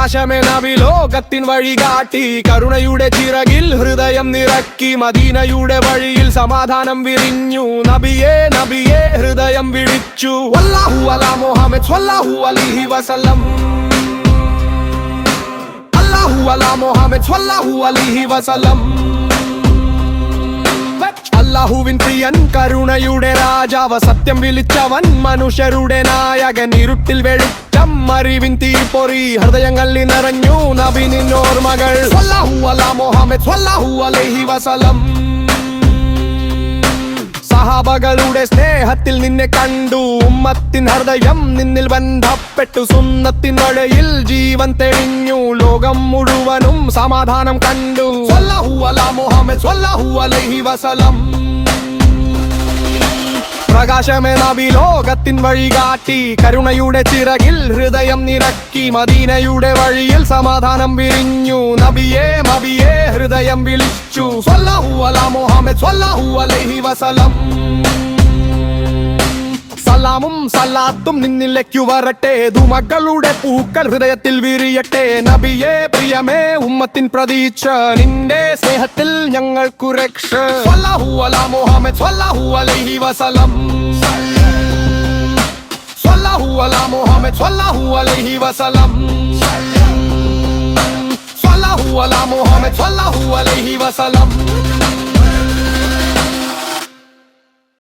ലോകത്തിൻ വഴി കാട്ടി. കരുണയുടെ ചിറകിൽ ഹൃദയം നിറക്കി മദീനയുടെ വഴിയിൽ സമാധാനം വിരിഞ്ഞു. നബിയെ നബിയെ ഹൃദയം വിളിച്ചു. അല്ലാഹു അലാ മുഹമ്മദ് സ്വല്ലല്ലാഹു അലൈഹി വസല്ലം. അല്ലാഹു അലാ മുഹമ്മദ് സ്വല്ലല്ലാഹു അലൈഹി വസല്ലം. അല്ലാഹുവിൻ പ്രിയൻ കരുണയുടെ രാജാവ് സത്യം വിളിച്ചവൻ മനുഷ്യരുടെ നായകൻ ഇരുട്ടിൽ വെളിച്ചം അറിവിൻ തീപ്പൊറി ഹൃദയങ്ങളിൽ നിറഞ്ഞു നബിനിൻ അലൈഹി സഹാബകളുടെ സ്നേഹത്തിൽ നിന്നെ കണ്ടു ഉമ്മത്തിൻ ഹൃദയം നിന്നിൽ ബന്ധപ്പെട്ടു സുന്നത്തിൻ വഴയിൽ ജീവൻ തെളിഞ്ഞു ലോകം മുഴുവനും സമാധാനം കണ്ടു. മുഹമ്മദ് അലൈഹി വസല്ലം. പ്രകാശമേ നബി ലോകത്തിൻ വഴി കാട്ടി. കരുണയുടെ ചിറകിൽ ഹൃദയം നിറക്കി മദീനയുടെ വഴിയിൽ സമാധാനം വിരിഞ്ഞു. നബിയെ മബിയെ ഹൃദയം വിളിച്ചു. സ്വല്ലല്ലാഹു അലാ മുഹമ്മദ് സ്വല്ലഹു അലൈഹി വസല്ലം. സലാമും സലാത്തും നിന്നിലേക്കു വരട്ടെ. മകളുടെ പൂക്കൾ ഹൃദയത്തിൽ വിരിയട്ടെ. നബിയെ പ്രിയമേ ഉമ്മത്തിൻ പ്രതീക്ഷ നിന്റെ സ്നേഹത്തിൽ ഞങ്ങൾക്കു രക്ഷ. മുഹമ്മദ് വസലം മുഹമ്മദ് മുഹമ്മദ് വസല്ലം.